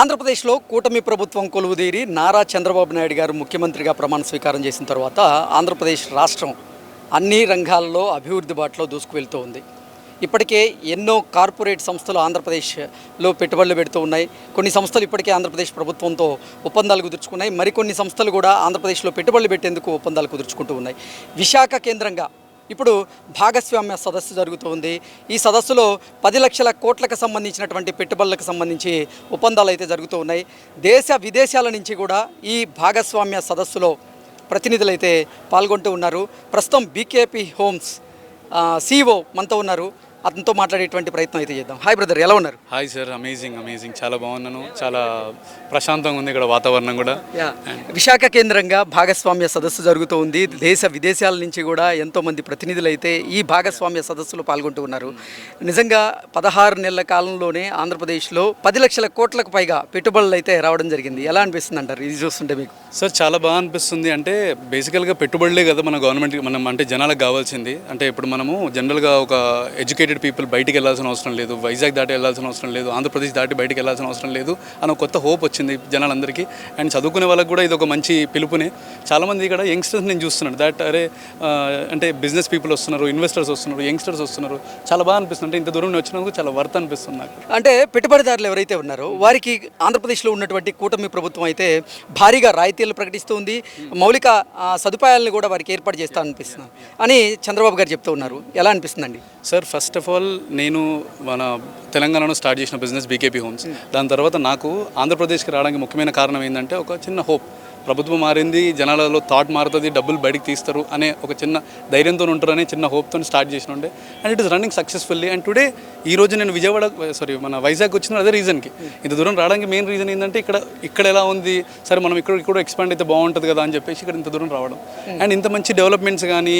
ఆంధ్రప్రదేశ్లో కూటమి ప్రభుత్వం కొలువుదీరి నారా చంద్రబాబు నాయుడు గారు ముఖ్యమంత్రిగా ప్రమాణ స్వీకారం చేసిన తర్వాత ఆంధ్రప్రదేశ్ రాష్ట్రం అన్ని రంగాల్లో అభివృద్ధి బాటలో దూసుకువెళ్తూ ఉంది. ఇప్పటికే ఎన్నో కార్పొరేట్ సంస్థలు ఆంధ్రప్రదేశ్లో పెట్టుబడులు పెడుతూ ఉన్నాయి. కొన్ని సంస్థలు ఇప్పటికే ఆంధ్రప్రదేశ్ ప్రభుత్వంతో ఒప్పందాలు కుదుర్చుకున్నాయి. మరికొన్ని సంస్థలు కూడా ఆంధ్రప్రదేశ్లో పెట్టుబడులు పెట్టేందుకు ఒప్పందాలు కుదుర్చుకుంటూ ఉన్నాయి. విశాఖ కేంద్రంగా ఇప్పుడు భాగస్వామ్య సదస్సు జరుగుతుంది. ఈ సదస్సులో పది లక్షల కోట్లకు సంబంధించినటువంటి పెట్టుబడులకు సంబంధించి ఒప్పందాలు అయితే జరుగుతూ ఉన్నాయి. దేశ విదేశాల నుంచి కూడా ఈ భాగస్వామ్య సదస్సులో ప్రతినిధులు అయితే పాల్గొంటూ ఉన్నారు. ప్రస్తుతం బీకేపీ హోమ్స్ సిఇఓ మనతో ఉన్నారు. అతనితో మాట్లాడేటువంటి ప్రయత్నం అయితే చేద్దాం. హాయ్ బ్రదర్ ఎలా ఉన్నారు? హాయ్ సార్ అమేజింగ్ అమేజింగ్ చాలా బాగున్నాను. చాలా ప్రశాంతంగా ఉంది ఇక్కడ వాతావరణం కూడా. విశాఖ కేంద్రంగా భాగస్వామ్య సదస్సు జరుగుతూ ఉంది. దేశ విదేశాల నుంచి కూడా ఎంతో మంది ప్రతినిధులు అయితే ఈ భాగస్వామ్య సదస్సులో పాల్గొంటూ ఉన్నారు. నిజంగా పదహారు నెలల కాలంలోనే ఆంధ్రప్రదేశ్లో పది లక్షల కోట్లకు పైగా పెట్టుబడులు అయితే రావడం జరిగింది. ఎలా అనిపిస్తుంది అంటారు? ఇది చూస్తుంటే మీకు? సార్ చాలా బాగా అనిపిస్తుంది. అంటే బేసికల్గా పెట్టుబడులే కదా మన గవర్నమెంట్ మనం అంటే జనాలకు కావాల్సింది. అంటే ఇప్పుడు మనము జనరల్గా ఒక ఎడ్యుకేటెడ్ పీపుల్ బయటికి వెళ్ళాల్సిన అవసరం లేదు వైజాగ్ దాటి వెళ్ళాల్సిన అవసరం లేదు ఆంధ్రప్రదేశ్ దాటి బయటికి వెళ్ళాల్సిన అవసరం లేదు అని ఒక కొత్త హోప్ వచ్చింది జనాలందరికీ. అండ్ చదువుకునే వాళ్ళకి కూడా ఇది ఒక మంచి పిలుపునే. చాలామంది ఇక్కడ యంగ్స్టర్స్ నేను చూస్తున్నాను. దట్ అరే అంటే బిజినెస్ పీపుల్ వస్తున్నారు ఇన్వెస్టర్స్ వస్తున్నారు యంగ్స్టర్స్ వస్తున్నారు. చాలా బాగా అనిపిస్తుంది. అంటే ఇంత దూరం నుంచి వచ్చినందుకు చాలా వర్త్ అనిపిస్తుంది నాకు. అంటే పెట్టుబడిదారులు ఎవరైతే ఉన్నారో వారికి ఆంధ్రప్రదేశ్లో ఉన్నటువంటి కూటమి ప్రభుత్వం అయితే భారీగా రాయితీలు ప్రకటిస్తుంది. మౌలిక ఆ, సదుపాయాలను కూడా వారికి ఏర్పాటు చేస్తా అనిపిస్తుంది అని చంద్రబాబు గారు చెప్తూ ఉన్నారు. ఎలా అనిపిస్తుందండి? సార్ ఫస్ట్ ఆఫ్ ఆల్ నేను మన తెలంగాణలో స్టార్ట్ చేసిన బిజినెస్ బీకేపీ హోమ్స్. దాని తర్వాత నాకు ఆంధ్రప్రదేశ్కి రావడానికి ముఖ్యమైన కారణం ఏంటంటే ఒక చిన్న హోప్. ప్రభుత్వం మారింది జనాలలో థాట్ మారుతుంది డబ్బులు బయటికి తీస్తారు అనే ఒక చిన్న ధైర్యంతో ఉంటారనే చిన్న హోప్తో స్టార్ట్ చేసిన ఉండే. And it is running successfully and today ఈ రోజు నేను విజయవాడ సారీ మన వైజాగ్ వచ్చిన అదే రీజన్కి ఇంత దూరం రావడానికి మెయిన్ రీజన్ ఏంటంటే ఇక్కడ ఇక్కడ ఎలా ఉంది? సరే మనం ఇక్కడ ఇక్కడ ఎక్స్పాండ్ అయితే బాగుంటుంది కదా అని చెప్పేసి ఇక్కడ ఇంత దూరం రావడం. అండ్ ఇంత మంచి డెవలప్మెంట్స్ కానీ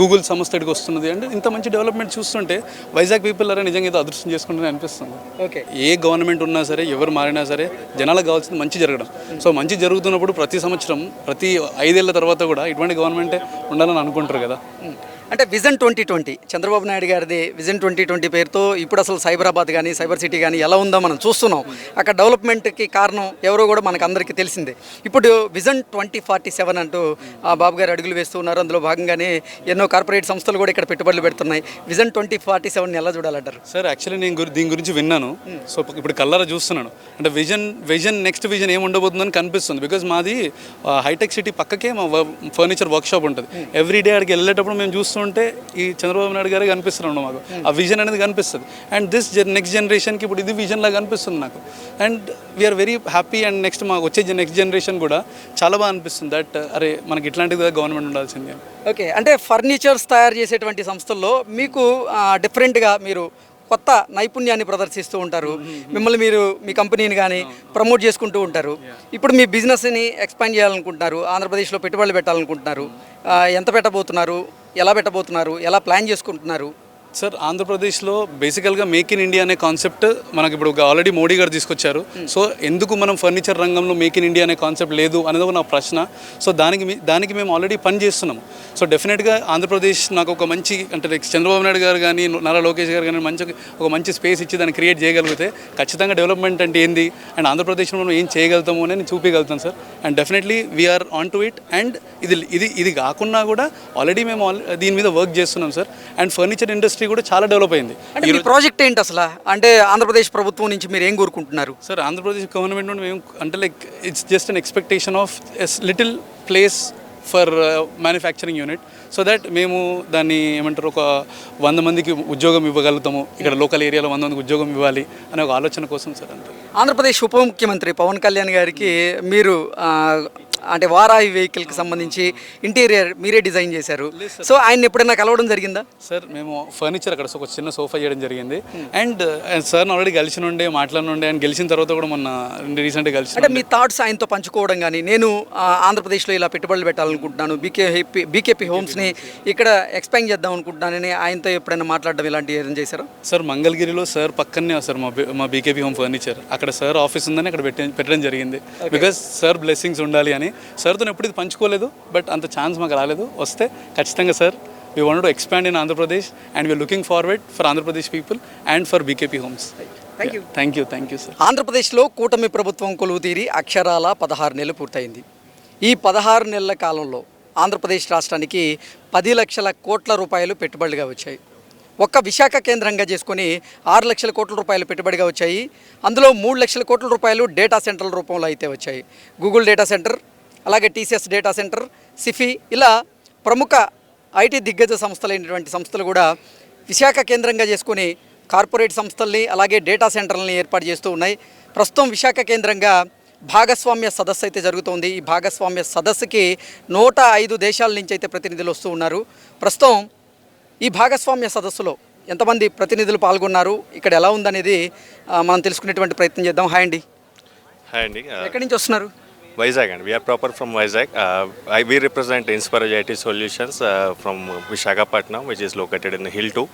గూగుల్ సంస్థ ఇక్కడికి వస్తున్నది. అండ్ ఇంత మంచి డెవలప్మెంట్ చూస్తుంటే వైజాగ్ పీపుల్ అరే నిజంగా ఏదో అదృష్టం చేసుకుంటే అనిపిస్తుంది. ఓకే ఏ గవర్నమెంట్ ఉన్నా సరే ఎవరు మారినా సరే జనాలకు కావాల్సింది మంచి జరగడం. సో మంచి జరుగుతున్నప్పుడు ప్రతి సంవత్సరం ప్రతి ఐదేళ్ళ తర్వాత కూడా ఇటువంటి గవర్నమెంటే ఉండాలని అనుకుంటారు కదా. అంటే vision twenty twenty. Chandrababu Naidu గారిది విజన్ ట్వంటీ ట్వంటీ పేరుతో ఇప్పుడు అసలు సైబరాబాద్ కానీ సైబర్ సిటీ కానీ ఎలా ఉందో మనం చూస్తున్నాం. అక్కడ డెవలప్మెంట్కి కారణం ఎవరో కూడా మనకు అందరికీ తెలిసిందే. ఇప్పుడు విజన్ ట్వంటీ ఫార్టీ సెవెన్ అంటూ ఆ బాబు గారు అడుగులు వేస్తూ ఉన్నారు. అందులో భాగంగానే ఎన్నో కార్పొరేట్ సంస్థలు కూడా ఇక్కడ పెట్టుబడులు పెడుతున్నాయి. విజన్ ట్వంటీ ఫార్టీ సెవెన్ ఎలా చూడాలంటారు? సార్ యాక్చువల్లీ నేను గురి- దీని గురించి విన్నాను. సో ఇప్పుడు కల్లర చూస్తున్నాను. అంటే విజన్ విజన్ నెక్స్ట్ విజన్ ఏం ఉండబోతుందని కనిపిస్తుంది. బికాజ్ మాది హైటెక్ సిటీ పక్కకే మా ఫర్నిచర్ వర్క్షాప్ ఉంటుంది. ఎవ్రీ డే అక్కడికి వెళ్ళేటప్పుడు మేము చూస్తుంటే ఈ చంద్రబాబు నాయుడు గారే కనిపిస్తున్నాడు మాకు. ఆ విజన్ అనేది కనిపిస్తుంది. అండ్ దిస్ నెక్స్ట్ జనరేషన్కి ఇప్పుడు ఇది విజన్ లాగా కనిపిస్తుంది నాకు. And we are very happy and next మాకు వచ్చే నెక్స్ట్ జనరేషన్ కూడా చాలా బాగా అనిపిస్తుంది దట్ అరే మనకి ఇట్లాంటిది గవర్నమెంట్ ఉండాల్సింది ఓకే అంటే ఫర్నిచర్స్ తయారు చేసేటువంటి సంస్థల్లో మీకు డిఫరెంట్గా మీరు కొత్త నైపుణ్యాన్ని ప్రదర్శిస్తూ ఉంటారు. మిమ్మల్ని మీరు మీ కంపెనీని కానీ ప్రమోట్ చేసుకుంటూ ఉంటారు. ఇప్పుడు మీ బిజినెస్ని ఎక్స్పాండ్ చేయాలనుకుంటున్నారు. ఆంధ్రప్రదేశ్లో పెట్టుబడులు పెట్టాలనుకుంటున్నారు. ఎంత పెట్టబోతున్నారు? ఎలా పెట్టబోతున్నారు? ఎలా ప్లాన్ చేసుకుంటున్నారు? సార్ ఆంధ్రప్రదేశ్లో బేసికల్గా మేక్ ఇన్ ఇండియా అనే కాన్సెప్ట్ మనకి ఇప్పుడు ఆల్రెడీ మోడీ గారు తీసుకొచ్చారు. సో ఎందుకు మనం ఫర్నిచర్ రంగంలో మేక్ ఇన్ ఇండియా అనే కాన్సెప్ట్ లేదు అనేది ఒక నా ప్రశ్న. సో దానికి మీ- దానికి మేము ఆల్రెడీ పని చేస్తున్నాము. సో డెఫినెట్గా ఆంధ్రప్రదేశ్ నాకు ఒక మంచి అంటే లైక్ చంద్రబాబు నాయుడు గారు కానీ నారా లోకేష్ గారు కానీ మంచి ఒక మంచి స్పేస్ ఇచ్చి దాన్ని క్రియేట్ చేయగలిగితే ఖచ్చితంగా డెవలప్మెంట్ అంటే ఏంది? అండ్ ఆంధ్రప్రదేశ్లో మనం ఏం చేయగలుగుతాము అని నేను చూపించగలుగుతాను sir. And definitely we are on to it and ఇది ఇది ఇది కాకుండా కూడా ఆల్రెడీ మేము దీని మీద వర్క్ చేస్తున్నాం సార్. అండ్ ఫర్నిచర్ ఇండస్ట్రీ కూడా చాలా డెవలప్ అయింది. అంటే మీ ప్రాజెక్ట్ ఏంటి అసలు? అంటే ఆంధ్రప్రదేశ్ ప్రభుత్వం నుంచి మీరు ఏం కోరుకుంటున్నారు? సార్ ఆంధ్రప్రదేశ్ గవర్నమెంట్ నుండి మేము అంటే like it's just an expectation of little place for manufacturing unit so that మేము దాన్ని ఏమంటారు ఒక వంద మందికి ఉద్యోగం ఇవ్వగలుగుతాము. ఇక్కడ లోకల్ ఏరియాలో వంద మందికి ఉద్యోగం ఇవ్వాలి అనే ఒక ఆలోచన కోసం సార్ అంతే. ఆంధ్రప్రదేశ్ ఉప ముఖ్యమంత్రి పవన్ కళ్యాణ్ గారికి మీరు అంటే వారాహి వెహికల్కి సంబంధించి ఇంటీరియర్ మీరే డిజైన్ చేశారు. సో ఆయన ఎప్పుడైనా కలవడం జరిగిందా? సార్ మేము ఫర్నిచర్ అక్కడ ఒక చిన్న సోఫా చేయడం జరిగింది. అండ్ సార్ ఆల్రెడీ కలిసి ఉండే మాట్లాడినుండే అండ్ గెలిచిన తర్వాత కూడా మొన్న రీసెంట్గా కలిసి అంటే మీ థాట్స్ ఆయనతో పంచుకోవడం కానీ నేను ఆంధ్రప్రదేశ్లో ఇలా పెట్టుబడులు పెట్టాలనుకుంటున్నాను బీకే బీకేపీ హోమ్స్ని ఇక్కడ ఎక్స్పాండ్ చేద్దాం అనుకుంటున్నానని ఆయనతో ఎప్పుడైనా మాట్లాడడం ఇలాంటివి ఏదైనా చేశారా? సార్ మంగళగిరిలో సార్ పక్కనే సార్ మా మా బీకేపీ హోమ్ ఫర్నిచర్. అక్కడ సార్ ఆఫీస్ ఉందని అక్కడ పెట్టి పెట్టడం జరిగింది. బికాస్ సార్ బ్లెస్సింగ్స్ ఉండాలి అని సార్తో ఎప్పుడు ఇది పంచుకోలేదు బట్ అంత ఛాన్స్ మాకు రాలేదు. వస్తే ఖచ్చితంగా sir we want to expand in Andhra Pradesh and we're looking forward for Andhra Pradesh people and for BKP homes thank you thank you thank you sir ఆంధ్రప్రదేశ్లో కూటమి ప్రభుత్వం కొలువు తీరి అక్షరాల పదహారు నెలలు పూర్తయింది. ఈ పదహారు నెలల కాలంలో ఆంధ్రప్రదేశ్ రాష్ట్రానికి పది లక్షల కోట్ల రూపాయలు పెట్టుబడులుగా వచ్చాయి. ఒక్క విశాఖ కేంద్రంగా చేసుకొని ఆరు లక్షల కోట్ల రూపాయలు పెట్టుబడిగా వచ్చాయి. అందులో మూడు లక్షల కోట్ల రూపాయలు డేటా సెంటర్ల రూపంలో అయితే వచ్చాయి. గూగుల్ డేటా సెంటర్ అలాగే టీసీఎస్ డేటా సెంటర్ సిఫీ ఇలా ప్రముఖ ఐటీ దిగ్గజ సంస్థలైనటువంటి సంస్థలు కూడా విశాఖ కేంద్రంగా చేసుకొని కార్పొరేట్ సంస్థల్ని అలాగే డేటా సెంటర్లని ఏర్పాటు చేస్తూ ఉన్నాయి. ప్రస్తుతం విశాఖ కేంద్రంగా భాగస్వామ్య సదస్సు అయితే జరుగుతోంది. ఈ భాగస్వామ్య సదస్సుకి నూట ఐదు దేశాల నుంచి అయితే ప్రతినిధులు వస్తూ ఉన్నారు. ప్రస్తుతం ఈ భాగస్వామ్య సదస్సులో ఎంతమంది ప్రతినిధులు పాల్గొన్నారు? ఇక్కడ ఎలా ఉందనేది మనం తెలుసుకునేటువంటి ప్రయత్నం చేద్దాం. హాయ్ అండి. హాయ్ అండి. ఎక్కడి నుంచి వస్తున్నారు? Vizag, and we are proper from Vizag. Uh, I, we represent Inspirogity Solutions uh, from Vishakhapatnam, which is located in Hill 2.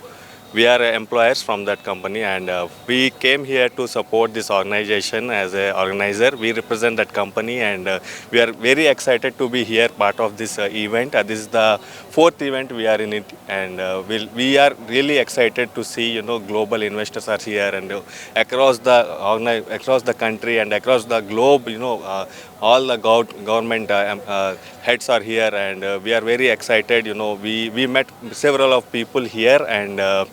We are employers from that company, and uh, we came here to support this organization as an organizer. We represent that company, and uh, we are very excited to be here, part of this uh, event. Uh, this is the fourth event we are in it, and uh, we'll, we are really excited to see you know global investors are here and uh, across the across the country and across the globe. You know. Uh, all the gov- government uh, um, uh, heads are here and uh, we are very excited you know we we met several of people here and uh,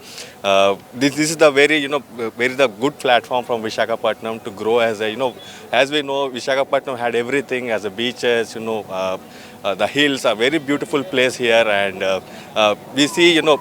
uh, this, this is the very you know very the good platform from Visakhapatnam to grow as a you know as we know Visakhapatnam had everything as a beaches you know uh, uh, the hills are very beautiful place here and uh, uh, we see you know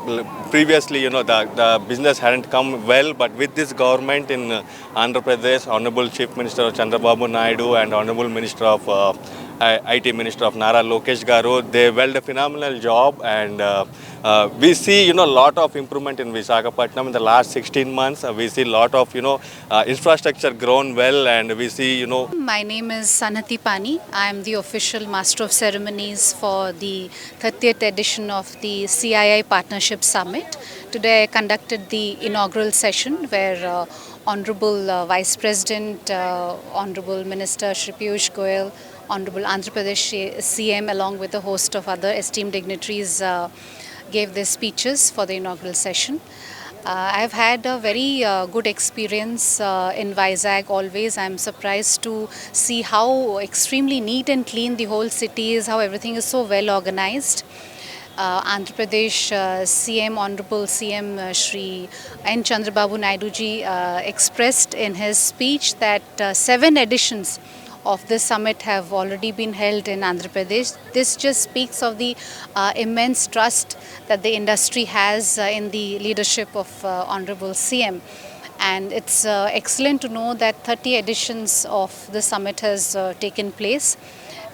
previously you know the, the business hadn't come well but with this government in uh, Andhra Pradesh honorable chief minister Chandrababu Naidu and honorable minister of uh, IT Minister of Nara Lokesh Garu. They held a phenomenal job, and uh, uh, we see you know a lot of improvement in Visakhapatnam in the last 16 months. Uh, we see a lot of you know uh, infrastructure grown well, and we see you know My name is Sanati Pani. I am the official Master of Ceremonies for the 30th edition of the CII Partnership Summit. Today I conducted the inaugural session where uh, Honorable uh, Vice President, uh, Honorable Minister Shri Piyush Goyal, Honorable Andhra Pradesh CM along with a host of other esteemed dignitaries uh, gave their speeches for the inaugural session. Uh, I've had a very uh, good experience uh, in Vizag always. I'm surprised to see how extremely neat and clean the whole city is, how everything is so well organized. Uh, Andhra Pradesh uh, CM, Honorable CM uh, Shri N. Chandrababu Naidu ji uh, expressed in his speech that uh, seven editions of this summit have already been held in Andhra Pradesh. This just speaks of the uh, immense trust that the industry has uh, in the leadership of uh, Honorable CM. And it's uh, excellent to know that 30 editions of the summit has uh, taken place.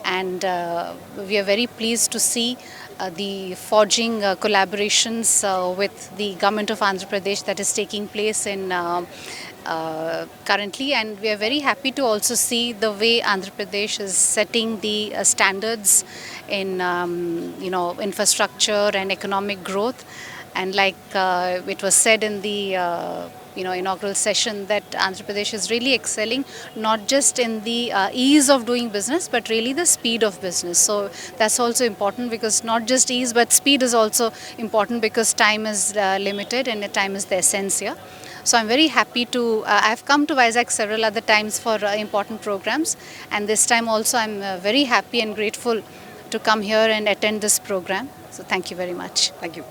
And uh, we are very pleased to see uh, the forging uh, collaborations uh, with the government of Andhra Pradesh that is taking place in uh, uh, currently and we are very happy to also see the way Andhra Pradesh is setting the uh, standards in um, you know infrastructure and economic growth. And like uh, it was said in the uh, you know inaugural session that Andhra Pradesh is really excelling not just in the uh, ease of doing business but really the speed of business. So that's also important because not just ease but speed is also important because time is uh, limited and time is the essence here so I'm very happy to, uh, I've come to Vizag several other times for uh, important programs and this time also I'm uh, very happy and grateful to come here and attend this program. So thank you very much. Thank you.